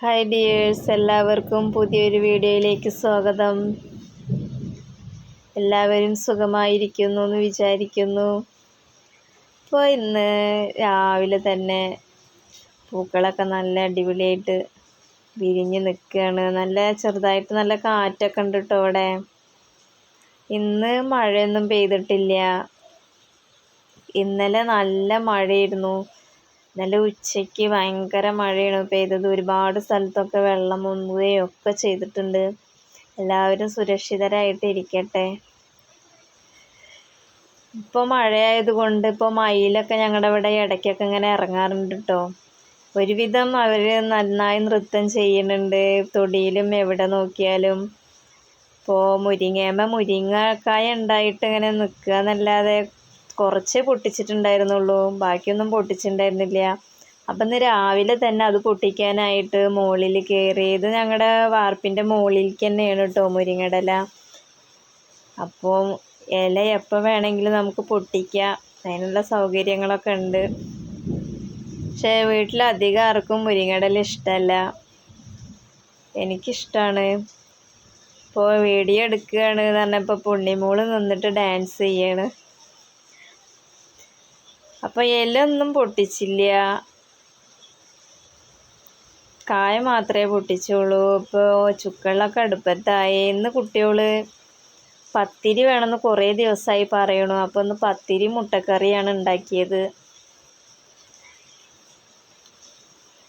Hi dears എല്ലാവർക്കും പുതിയൊരു വീഡിയോയിലേക്ക് സ്വാഗതം. എല്ലാവരും സുഖമായിരിക്കുന്നു എന്ന് വിചാരിക്കുന്നു. ഇപ്പോൾ ഇന്ന് രാവിലെ തന്നെ പൂക്കളൊക്കെ നല്ല അടിപൊളിയായിട്ട് വിരിഞ്ഞ് നിൽക്കുകയാണ്. നല്ല ചെറുതായിട്ട് നല്ല കാറ്റൊക്കെ ഉണ്ട് കേട്ടോ അവിടെ. ഇന്ന് മഴയൊന്നും പെയ്തിട്ടില്ല. ഇന്നലെ നല്ല മഴയായിരുന്നു. ഇന്നലെ ഉച്ചയ്ക്ക് ഭയങ്കര മഴയാണ്. പെയ്തത് ഒരുപാട് സ്ഥലത്തൊക്കെ വെള്ളം പൊങ്ങുകയും ഒക്കെ ചെയ്തിട്ടുണ്ട്. എല്ലാവരും സുരക്ഷിതരായിട്ട് ഇരിക്കട്ടെ. ഇപ്പോൾ മഴയായതുകൊണ്ട് ഇപ്പോൾ മയിലൊക്കെ ഞങ്ങളുടെ ഇവിടെ ഇടയ്ക്കൊക്കെ ഇങ്ങനെ ഇറങ്ങാറുണ്ട് കേട്ടോ ഒരുവിധം അവർ നന്നായി നൃത്തം ചെയ്യുന്നുണ്ട്. തൊടിയിലും എവിടെ നോക്കിയാലും. ഇപ്പോൾ മുരിങ്ങേമ്മ മുരിങ്ങക്കായ ഉണ്ടായിട്ട് ഇങ്ങനെ നിൽക്കുക എന്നല്ലാതെ കുറച്ചേ പൊട്ടിച്ചിട്ടുണ്ടായിരുന്നുള്ളൂ. ബാക്കിയൊന്നും പൊട്ടിച്ചിട്ടുണ്ടായിരുന്നില്ല. അപ്പം ഇന്ന് രാവിലെ തന്നെ അത് പൊട്ടിക്കാനായിട്ട് മുകളിൽ കയറിയത് ഞങ്ങളുടെ വാർപ്പിന്റെ മുകളിലേക്ക് തന്നെയാണ് കേട്ടോ മുരിങ്ങടല. അപ്പോൾ ഇല എപ്പോൾ വേണമെങ്കിലും നമുക്ക് പൊട്ടിക്കാം. അതിനുള്ള സൗകര്യങ്ങളൊക്കെ ഉണ്ട്. പക്ഷേ വീട്ടിൽ അധികം ആർക്കും മുരിങ്ങടല ഇഷ്ടമല്ല എനിക്കിഷ്ടമാണ് ഇപ്പോൾ വീഡിയോ എടുക്കുകയാണ് എന്ന് പറഞ്ഞപ്പോൾ പുണ്യമോൾ നിന്നിട്ട് ഡാൻസ് ചെയ്യാണ്. അപ്പോൾ ഒന്നും പൊട്ടിച്ചില്ല. കായ മാത്രമേ പൊട്ടിച്ചുള്ളൂ. ഇപ്പോൾ ചുക്കളിലൊക്കെ അടുപ്പത്തായി. ഇന്ന് കുട്ടികൾ പത്തിരി വേണമെന്ന് കുറേ ദിവസമായി പറയണു. അപ്പോൾ ഒന്ന് പത്തിരി മുട്ടക്കറിയാണ് ഉണ്ടാക്കിയത്.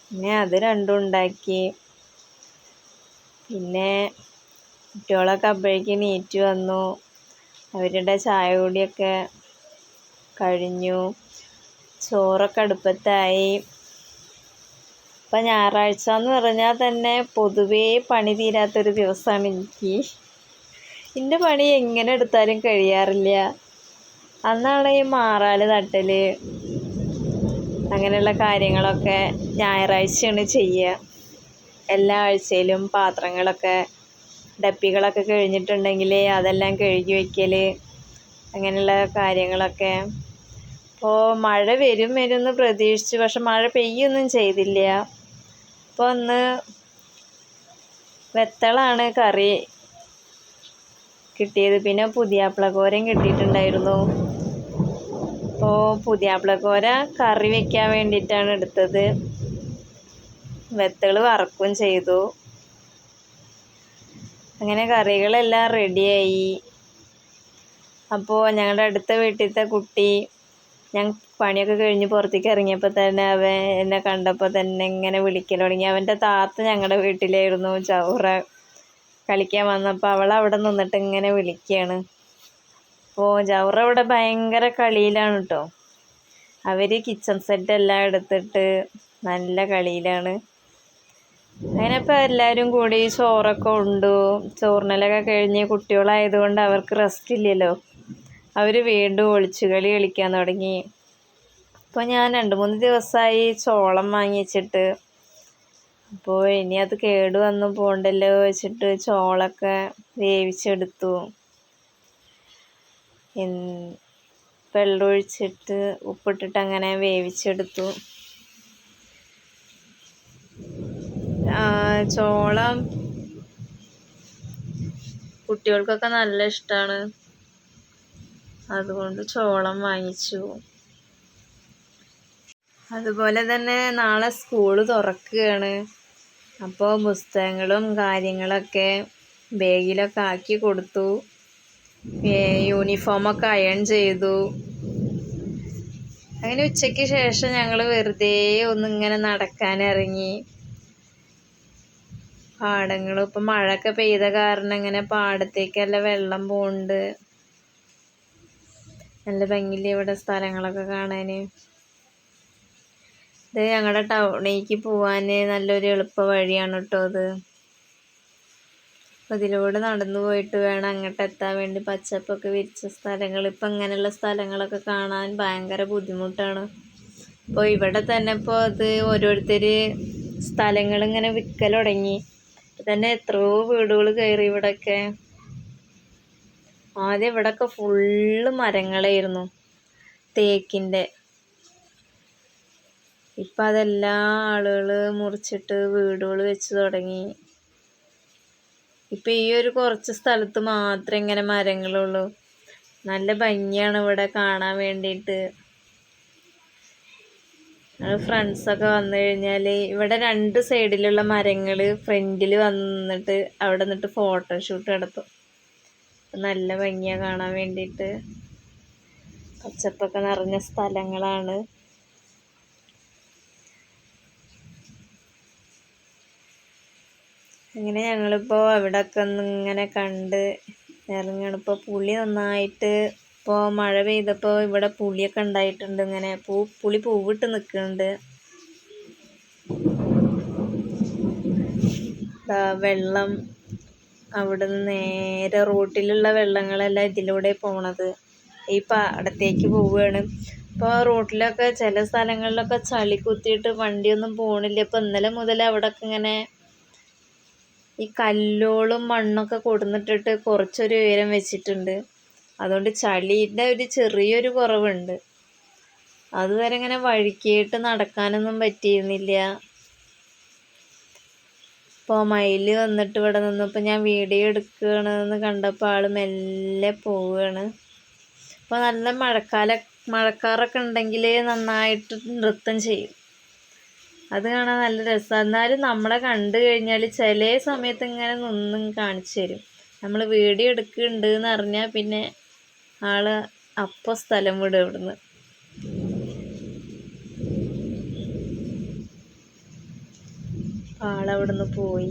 പിന്നെ അത് രണ്ടും ഉണ്ടാക്കി. പിന്നെ കുട്ടികളൊക്കെ അപ്പോഴേക്ക് നീറ്റ് വന്നു. അവരുടെ ചായ കൂടിയൊക്കെ കഴിഞ്ഞു. ചോറൊക്കെ അടുപ്പത്തായി. ഇപ്പം ഞായറാഴ്ച എന്ന് പറഞ്ഞാൽ തന്നെ പൊതുവേ പണി തീരാത്തൊരു ദിവസമാണ് എനിക്ക്. എന്റെ പണി എങ്ങനെ എടുത്താലും കഴിയാറില്ല. അന്നാണ് ഈ മാറാൽ തട്ടൽ അങ്ങനെയുള്ള കാര്യങ്ങളൊക്കെ ഞായറാഴ്ചയാണ് ചെയ്യുക എല്ലാ ആഴ്ചയിലും പാത്രങ്ങളൊക്കെ ഡപ്പികളൊക്കെ കഴിഞ്ഞിട്ടുണ്ടെങ്കിൽ അതെല്ലാം കഴുകി വയ്ക്കൽ അങ്ങനെയുള്ള കാര്യങ്ങളൊക്കെ. അപ്പോൾ മഴ വരും വരും എന്ന് പ്രതീക്ഷിച്ചു. പക്ഷെ മഴ പെയ്യൊന്നും ചെയ്തില്ല. അപ്പോൾ ഒന്ന് വെത്തളാണ് കറി കിട്ടിയത്. പിന്നെ പുതിയാപ്പിളക്കോരയും കിട്ടിയിട്ടുണ്ടായിരുന്നു. അപ്പോൾ പുതിയാപ്പിളക്കോര കറി വെക്കാൻ വേണ്ടിയിട്ടാണ് എടുത്തത്. വെത്തൾ വറക്കും ചെയ്തു. അങ്ങനെ കറികളെല്ലാം റെഡിയായി അപ്പോൾ ഞങ്ങളുടെ അടുത്ത വീട്ടിലത്തെ കുട്ടി ഞാൻ പണിയൊക്കെ കഴിഞ്ഞ് പുറത്തേക്ക് ഇറങ്ങിയപ്പോൾ തന്നെ അവൻ എന്നെ കണ്ടപ്പോൾ തന്നെ ഇങ്ങനെ വിളിക്കൽ തുടങ്ങി. അവന്റെ താത്ത ഞങ്ങളുടെ വീട്ടിലായിരുന്നു ചൗറ കളിക്കാൻ വന്നപ്പോൾ അവൾ അവിടെ നിന്നിട്ട് ഇങ്ങനെ വിളിക്കുകയാണ് അപ്പോൾ ചൗറ അവിടെ ഭയങ്കര കളിയിലാണ് കേട്ടോ അവർ കിച്ചൺ സെറ്റ് എല്ലാം എടുത്തിട്ട് നല്ല കളിയിലാണ്. അങ്ങനെ എല്ലാവരും കൂടി ചോറൊക്കെ ഉണ്ടു. ചോറിനലൊക്കെ കഴിഞ്ഞ് കുട്ടികളായതുകൊണ്ട് അവർക്ക് റെസ്റ്റ് ഇല്ലല്ലോ. അവർ വീണ്ടും ഒളിച്ചുകളി കളിക്കാൻ തുടങ്ങി. അപ്പോൾ ഞാൻ രണ്ട് മൂന്ന് ദിവസമായി ചോളം വാങ്ങിച്ചിട്ട്. അപ്പോൾ ഇനി അത് കേട് വന്ന് പോകണ്ടല്ലോ വെച്ചിട്ട് ചോളൊക്കെ വേവിച്ചെടുത്തു. വെള്ളമൊഴിച്ചിട്ട് ഉപ്പിട്ടിട്ട് അങ്ങനെ വേവിച്ചെടുത്തു ചോളം കുട്ടികൾക്കൊക്കെ നല്ല ഇഷ്ടമാണ് അതുകൊണ്ട് ചോളം വാങ്ങിച്ചു. അതുപോലെ തന്നെ നാളെ സ്കൂൾ തുറക്കുകയാണ്. അപ്പോൾ പുസ്തകങ്ങളും കാര്യങ്ങളൊക്കെ ബാഗിലൊക്കെ ആക്കി കൊടുത്തു. യൂണിഫോമൊക്കെ അയൺ ചെയ്തു. അങ്ങനെ ഉച്ചയ്ക്ക് ശേഷം ഞങ്ങൾ വെറുതെ ഒന്നിങ്ങനെ നടക്കാനിറങ്ങി. പാടങ്ങളും ഇപ്പം മഴയൊക്കെ പെയ്ത കാരണം ഇങ്ങനെ പാടത്തേക്കല്ല വെള്ളം പോകുന്നുണ്ട് നല്ല ഭംഗിയില്ലേ ഇവിടെ സ്ഥലങ്ങളൊക്കെ കാണാൻ ഇത് ഞങ്ങളുടെ ടൗണിലേക്ക് പോവാന് നല്ലൊരു എളുപ്പ വഴിയാണ് കേട്ടോ അത്. അപ്പോൾ ഇതിലൂടെ നടന്നു പോയിട്ട് വേണം അങ്ങോട്ട് എത്താൻ വേണ്ടി പച്ചപ്പൊക്കെ വിരിച്ച സ്ഥലങ്ങൾ ഇപ്പം ഇങ്ങനെയുള്ള സ്ഥലങ്ങളൊക്കെ കാണാൻ ഭയങ്കര ബുദ്ധിമുട്ടാണ്. അപ്പോൾ ഇവിടെ തന്നെ ഇപ്പോൾ അത് ഓരോരുത്തർ സ്ഥലങ്ങൾ ഇങ്ങനെ വിൽക്കൽ തുടങ്ങി തന്നെ എത്രയോ വീടുകൾ കയറി ഇവിടെയൊക്കെ ആദ്യം ഇവിടെയൊക്കെ ഫുള്ള് മരങ്ങളായിരുന്നു. തേക്കിന്റെ ഇപ്പം അതെല്ലാ ആളുകൾ മുറിച്ചിട്ട് വീടുകൾ വെച്ച് തുടങ്ങി. ഇപ്പം ഈ ഒരു കുറച്ച് സ്ഥലത്ത് മാത്രമേ ഇങ്ങനെ മരങ്ങളുള്ളൂ. നല്ല ഭംഗിയാണ് ഇവിടെ കാണാൻ വേണ്ടിയിട്ട്. ഫ്രണ്ട്സൊക്കെ വന്നു കഴിഞ്ഞാൽ ഇവിടെ രണ്ട് സൈഡിലുള്ള മരങ്ങൾ ഫ്രണ്ടിൽ വന്നിട്ട് അവിടെ നിന്നിട്ട് ഫോട്ടോഷൂട്ട് നടത്തും നല്ല ഭംഗിയാണ് കാണാൻ വേണ്ടിയിട്ട്. പച്ചപ്പൊക്കെ നിറഞ്ഞ സ്ഥലങ്ങളാണ്. അങ്ങനെ ഞങ്ങളിപ്പോൾ അവിടെയൊക്കെ ഒന്ന് ഇങ്ങനെ കണ്ട് ഇറങ്ങണം ഇപ്പോൾ പുളി നന്നായിട്ട് ഇപ്പോൾ മഴ പെയ്തപ്പോൾ ഇവിടെ പുളിയൊക്കെ ഉണ്ടായിട്ടുണ്ട് ഇങ്ങനെ. പൂ പുളി പൂവിട്ട് നിൽക്കുന്നുണ്ട്. വെള്ളം അവിടെ നിന്ന് നേരെ റോട്ടിലുള്ള വെള്ളങ്ങളെല്ലാം ഇതിലൂടെ പോണത്. ഈ പാടത്തേക്ക് പോവുകയാണ് ഇപ്പോൾ റോട്ടിലൊക്കെ ചില സ്ഥലങ്ങളിലൊക്കെ ചളി കുത്തിയിട്ട് വണ്ടിയൊന്നും പോണില്ല. ഇപ്പം ഇന്നലെ മുതൽ അവിടെയൊക്കെ ഇങ്ങനെ ഈ കല്ലോളും മണ്ണൊക്കെ കൊടുന്നിട്ടിട്ട് കുറച്ചൊരു ഉയരം വെച്ചിട്ടുണ്ട്. അതുകൊണ്ട് ചളീന്റെ ഒരു ചെറിയൊരു കുറവുണ്ട്. അതുവരെ ഇങ്ങനെ വഴുക്കിയിട്ട് നടക്കാനൊന്നും പറ്റിയിരുന്നില്ല. ഇപ്പോൾ മയിൽ വന്നിട്ട് ഇവിടെ നിന്നപ്പോൾ ഞാൻ വീഡിയോ എടുക്കണമെന്ന് കണ്ടപ്പോൾ ആൾ മെല്ലെ പോവുകയാണ് അപ്പോൾ നല്ല മഴക്കാല മഴക്കാറൊക്കെ ഉണ്ടെങ്കിൽ നന്നായിട്ട് നൃത്തം ചെയ്യും. അത് കാണാൻ നല്ല രസമാണ് എന്നാലും നമ്മളെ കണ്ടു കഴിഞ്ഞാൽ ചില സമയത്ത് ഇങ്ങനെ നിന്നും കാണിച്ചു തരും. നമ്മൾ വീഡിയോ എടുക്കുന്നുണ്ട് എന്ന് അറിഞ്ഞാൽ പിന്നെ ആൾ അപ്പോൾ സ്ഥലം വിടും ഇവിടുന്ന്. ആളവിടുന്ന് പോയി.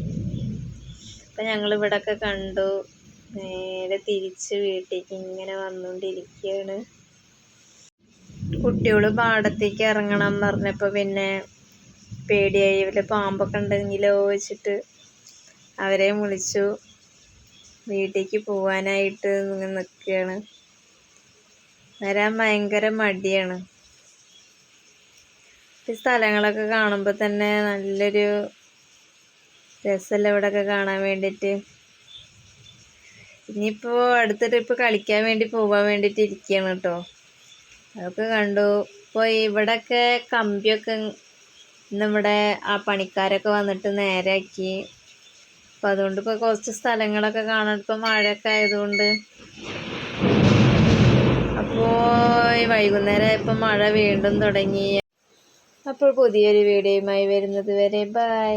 അപ്പം ഞങ്ങൾ ഇവിടൊക്കെ കണ്ടു. നേരെ തിരിച്ച് വീട്ടിലേക്ക് ഇങ്ങനെ വന്നുകൊണ്ടിരിക്കുകയാണ് കുട്ടികൾ പാടത്തേക്ക് ഇറങ്ങണം എന്ന് പറഞ്ഞപ്പോൾ പിന്നെ പേടിയായി. വല്ല പാമ്പൊക്കെ ഉണ്ടെങ്കിലോ വെച്ചിട്ട് അവരെ വിളിച്ചു. വീട്ടിലേക്ക് പോവാനായിട്ട് നിൽക്കുകയാണ് വരാൻ ഭയങ്കര മടിയാണ്. സ്ഥലങ്ങളൊക്കെ കാണുമ്പോൾ തന്നെ നല്ലൊരു രസമല്ല ഇവിടെയൊക്കെ കാണാൻ വേണ്ടിയിട്ട്? ഇനിയിപ്പോൾ അടുത്ത ട്രിപ്പ് കളിക്കാൻ വേണ്ടി പോകാൻ വേണ്ടിയിട്ട് ഇരിക്കുകയാണ് കേട്ടോ. അതൊക്കെ കണ്ടു. ഇപ്പോൾ ഇവിടെയൊക്കെ കമ്പിയൊക്കെ നമ്മുടെ ആ പണിക്കാരൊക്കെ വന്നിട്ട് നേരെയാക്കി. അപ്പോൾ അതുകൊണ്ട് ഇപ്പോൾ കുറച്ച് സ്ഥലങ്ങളൊക്കെ കാണാൻ ഇപ്പോൾ മഴയൊക്കെ ആയതുകൊണ്ട്. അപ്പോൾ ഈ വൈകുന്നേരം ഇപ്പോൾ മഴ വീണ്ടും തുടങ്ങി. അപ്പോൾ പുതിയൊരു വീഡിയോയുമായി വരുന്നത് വരെ ബായ്